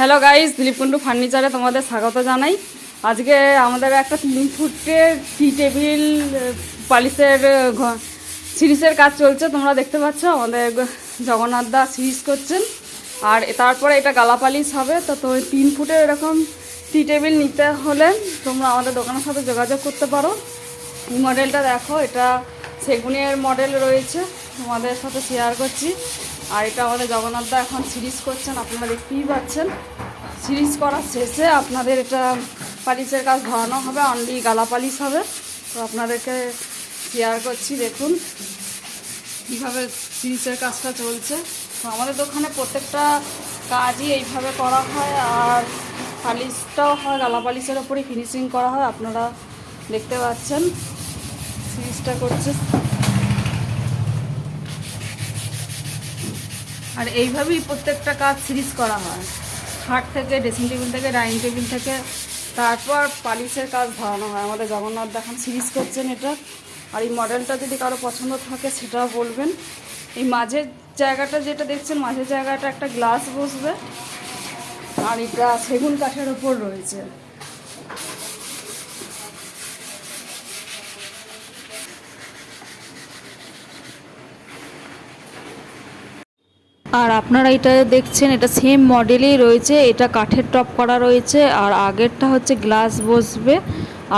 Hello guys Dilip Kundu ফার্নিচারে তোমাদের স্বাগত জানাই। আজকে আমাদের একটা তিন ফুটের টি টেবিল, পালিশের সিরিজের কাজ চলছে। তোমরা দেখতে পাচ্ছ, আমাদের জগন্নাথ দা সিরিজ করছেন। আর তারপরে এটা গালা পালিশ হবে। তো তো তিন ফুটের এরকম টি টেবিল নিতে হলে তোমরা আমাদের দোকানের সাথে যোগাযোগ করতে পারো। এই মডেলটা দেখো, এটা সেগুনের মডেল রয়েছে। তোমাদের সাথে শেয়ার করছি। আর এটা আমাদের জগন্নাথদা এখন সিরিজ করছেন, আপনারা দেখতেই পাচ্ছেন। সিরিজ করার শেষে আপনাদের এটা পালিশের কাজ ধরানো হবে অনলি গালা পালিশ হবে। তো আপনাদেরকে শেয়ার করছি, দেখুন কীভাবে সিরিজের কাজটা চলছে। তো আমাদের দোকানে প্রত্যেকটা কাজই এইভাবে করা হয়, আর পালিশটাও হয় গালা পালিশের ওপরই ফিনিশিং করা হয়, আপনারা দেখতে পাচ্ছেন। সিরিজটা করছে। আর এইভাবেই প্রত্যেকটা কাজ সিরিজ করা হয়। খাট থেকে ড্রেসিং টেবিল থেকে ডাইনিং টেবিল থেকে, তারপর পালিশের কাজ ধরানো হয়। আমাদের জগন্নাথ দেখান সিরিজ করছেন এটা। আর এই মডেলটা যদি কারও পছন্দ থাকে, সেটাও বলবেন। এই মাঝের জায়গাটা যেটা দেখছেন, মাঝের জায়গাটা একটা গ্লাস বসবে। আর এটা সেগুন কাঠের ওপর রয়েছে। আর আপনারা এটা দেখছেন, এটা সেম মডেলেই রয়েছে, এটা কাঠের টপ করা রয়েছে, আর আগেরটা হচ্ছে গ্লাস বসবে,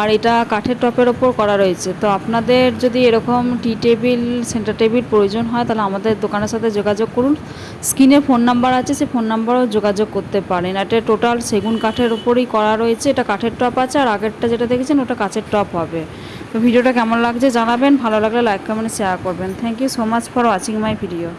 আর এটা কাঠের টপের ওপর করা রয়েছে। তো আপনাদের যদি এরকম টি টেবিল সেন্টার টেবিল প্রয়োজন হয়, তাহলে আমাদের দোকানের সাথে যোগাযোগ করুন। স্ক্রিনে ফোন নাম্বার আছে সে ফোন নাম্বারও যোগাযোগ করতে পারেন। এটা টোটাল সেগুন কাঠের উপরেই করা রয়েছে, এটা কাঠের টপ আছে, আর আগেরটা যেটা দেখেছেন, ওটা কাচের টপ হবে। তো ভিডিওটা কেমন লাগছে জানাবেন, ভালো লাগলে লাইক কমেন্ট শেয়ার করবেন। Thank you so much for watching my video